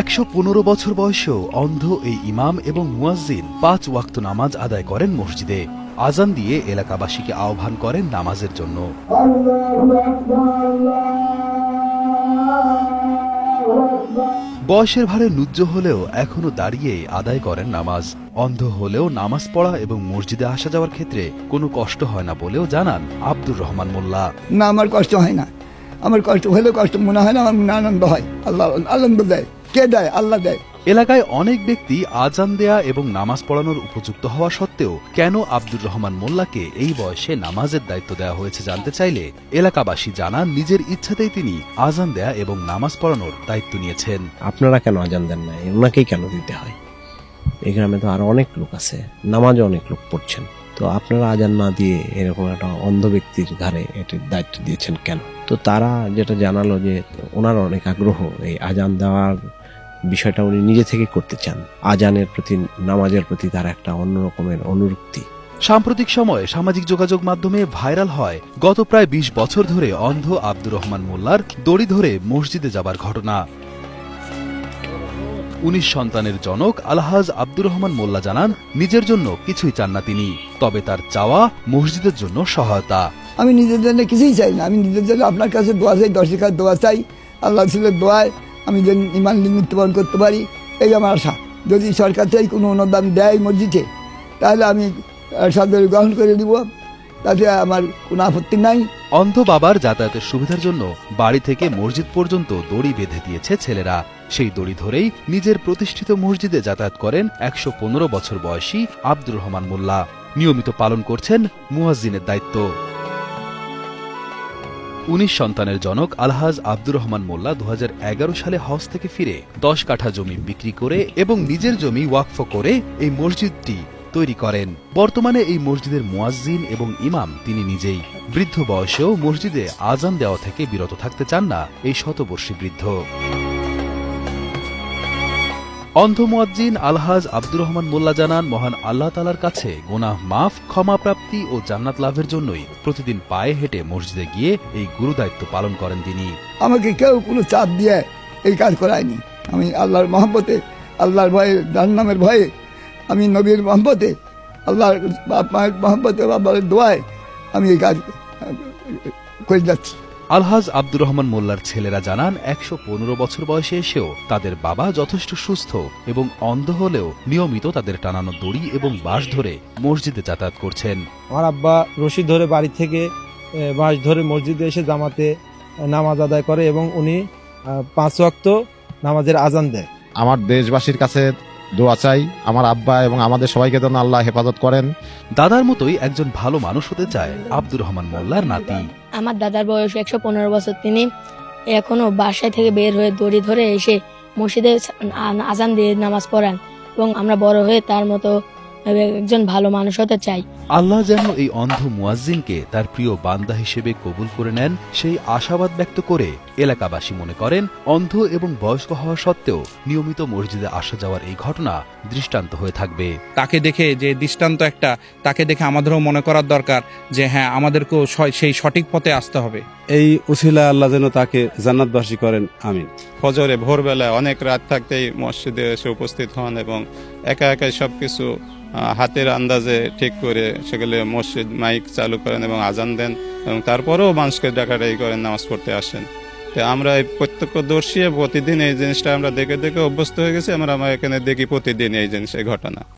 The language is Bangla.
একশো পনেরো বছর বয়সেও অন্ধ এই ইমাম এবং মুয়াজ্জিন পাঁচ ওয়াক্ত নামাজ আদায় করেন মসজিদে। আজান দিয়ে এলাকাবাসীকে আহ্বান করেন নামাজের জন্য। বয়সের ভারে নুজ্জ হলেও এখনও দাঁড়িয়ে আদায় করেন নামাজ। অন্ধ হলেও নামাজ পড়া এবং মসজিদে আসা যাওয়ার ক্ষেত্রে কোনো কষ্ট হয় না বলেও জানান আব্দুর রহমান মোল্লা। না, আমার কষ্ট হয় না। আমার কষ্ট হলেও কষ্ট মনে হয় না, আমার আনন্দ হয়। আল্লাহ আনন্দ দেয় কে দেয়? আল্লাহ দেয়। এলাকায় অনেক ব্যক্তি আজান দেয়া এবং নামাজ পড়ানোর উপযুক্ত হওয়া সত্ত্বেও কেন আব্দুর রহমান মোল্লাকে এই বয়সে নামাজের দায়িত্ব দেওয়া হয়েছে জানতে চাইলে এলাকাবাসী জানান নিজের ইচ্ছাতেই তিনি আজান দেয়া এবং নামাজ পড়ানোর দায়িত্ব নিয়েছেন। আপনারা কেন আজান দেন না ওনাকেই কেন দিতে হয়? এই গ্রামে তো আরও অনেক লোক আছে নামাজও অনেক লোক পড়ছেন। তো আপনারা আজান না দিয়ে এরকম একটা অন্ধ ব্যক্তির ঘাড়ে এটির দায়িত্ব দিয়েছেন কেন? তো তারা যেটা জানালো যে ওনার অনেক আগ্রহ এই আজান দেওয়ার বিষয়টা উনি নিজে থেকে করতে চান। আজানের প্রতি নামাজের প্রতি তার একটা অন্য রকমের অনুরক্তি। সাম্প্রতিক সময়ে সামাজিক যোগাযোগ মাধ্যমে ভাইরাল হয় গত প্রায় ২০ বছর ধরে অন্ধ আব্দুর রহমান মোল্লার দড়ি ধরে মসজিদে যাবার ঘটনা। উনিশ সন্তানের জনক আলহাজ আব্দুর রহমান মোল্লা জানান নিজের জন্য কিছুই চান না তিনি তবে তার চাওয়া মসজিদের জন্য সহায়তা। আমি নিজের জন্য কিছুই চাই না আমি নিজের জন্য আপনার কাছে দোয়া চাই দশ টাকার দোয়া চাই আল্লাহ দোয়ায় আমি যেন ইমান মৃত্যুবরণ করতে পারি, এই আমার আশা। যদি সরকার থেকে কোনো অনুদান দেয় মসজিদে, তাহলে আমি সাদরে গ্রহণ করে দিব তাতে আমার কোনো আপত্তি নাই। অন্ধ বাবার যাতায়াতের সুবিধার জন্য বাড়ি থেকে মসজিদ পর্যন্ত দড়ি বেঁধে দিয়েছে ছেলেরা। সেই দড়ি ধরেই নিজের প্রতিষ্ঠিত মসজিদে যাতায়াত করেন একশো পনেরো বছর বয়সী আব্দুর রহমান মোল্লা। নিয়মিত পালন করছেন মুয়াজ্জিনের দায়িত্ব। উনিশ সন্তানের জনক আলহাজ আব্দুর রহমান মোল্লা দু হাজার এগারো সালে হজ থেকে ফিরে দশ কাঠা জমি বিক্রি করে এবং নিজের জমি ওয়াকফ করে এই মসজিদটি তৈরি করেন। বর্তমানে এই মসজিদের মুয়াজ্জিন এবং ইমাম তিনি নিজেই। বৃদ্ধ বয়সেও মসজিদে আজান দেওয়া থেকে বিরত থাকতে চান না এই শতবর্ষী বৃদ্ধ। অন্ধ মুয়াজ্জিন আলহাজ আব্দুর রহমান মোল্লা জানান, মহান আল্লাহ তালার কাছে গোনাহ মাফ, ক্ষমা প্রাপ্তি ও জান্নাত লাভের জন্যই প্রতিদিন পায়ে হেঁটে মসজিদে গিয়ে এই গুরু দায়িত্ব পালন করেন তিনি। আমাকে কেউ কোনো চাপ দিয়ে এই কাজ করায়নি। আমি আল্লাহর মহব্বতে, আল্লাহর ভয়ে জাহান্নামের ভয়ে, আমি নবীর মহব্বতে, আল্লাহর মহব্বতে বাবার দোয়ায় আমি এই কাজ করে যাচ্ছি। আলহাজ আব্দুর রহমান মোল্লার ছেলেরা জানান একশো পনেরো বছর বয়সে এসেও তাদের বাবা যথেষ্ট সুস্থ এবং অন্ধ হলেও নিয়মিত তাদের টানানো দড়ি এবং বাঁশ ধরে মসজিদে যাতায়াত করছেন। আমার আব্বা রশি ধরে বাড়ি থেকে বাঁশ ধরে মসজিদে এসে জামাতে নামাজ আদায় করে এবং উনি পাঁচ ওয়াক্ত নামাজের আজান দেয়। আমার দেশবাসীর কাছে দোয়া চাই আমার আব্বা এবং আমাদের সবাইকে যেন আল্লাহ হেফাজত করেন। দাদার মতোই একজন ভালো মানুষ হতে চায় আব্দুর রহমান মোল্লার নাতি। আমার দাদার বয়স একশো পনেরো বছর। তিনি এখনও বাসায় থেকে বের হয়ে দড়ি ধরে এসে মসজিদে আজান দিয়ে নামাজ পড়ান এবং আমরা বড় হয়ে তার মতো একজন ভালো মানুষ হতে চাই। আল্লাহ যেন এই অন্ধ মুয়াজ্জিনকে তার প্রিয় বান্দা হিসেবে কবুল করে নেন সেই আশাবাদ ব্যক্ত করে এলাকাবাসী মনে করেন অন্ধ এবং বয়স্ক হওয়া সত্ত্বেও নিয়মিত মসজিদে আসা যাওয়ার এই ঘটনা দৃষ্টান্ত হয়ে থাকবে। তাকে দেখে যে দৃষ্টান্ত একটা তাকে দেখে আমাদেরও মনে করার দরকার যে হ্যাঁ আমাদেরকেও স- সেই সঠিক পথে আসতে হবে। এই উসিলা আল্লাহ যেন তাকে জান্নাতবাসী করেন আমিন। ফজরে ভোরবেলায় অনেক রাত থাকতেই মসজিদে এসে উপস্থিত হন এবং একা একাই সব কিছু হাতের আন্দাজে ঠিক করে সেগুলো মসজিদ, মাইক চালু করেন এবং আজান দেন এবং তারপরেও মানুষকে ডাকাডাকি করেন, নামাজ পড়তে আসেন। তো আমরা এই প্রত্যক্ষদর্শী প্রতিদিন এই জিনিসটা আমরা দেখে দেখে অভ্যস্ত হয়ে গেছি, আমরা আমরা এখানে দেখি প্রতিদিন এই জিনিস, এই ঘটনা।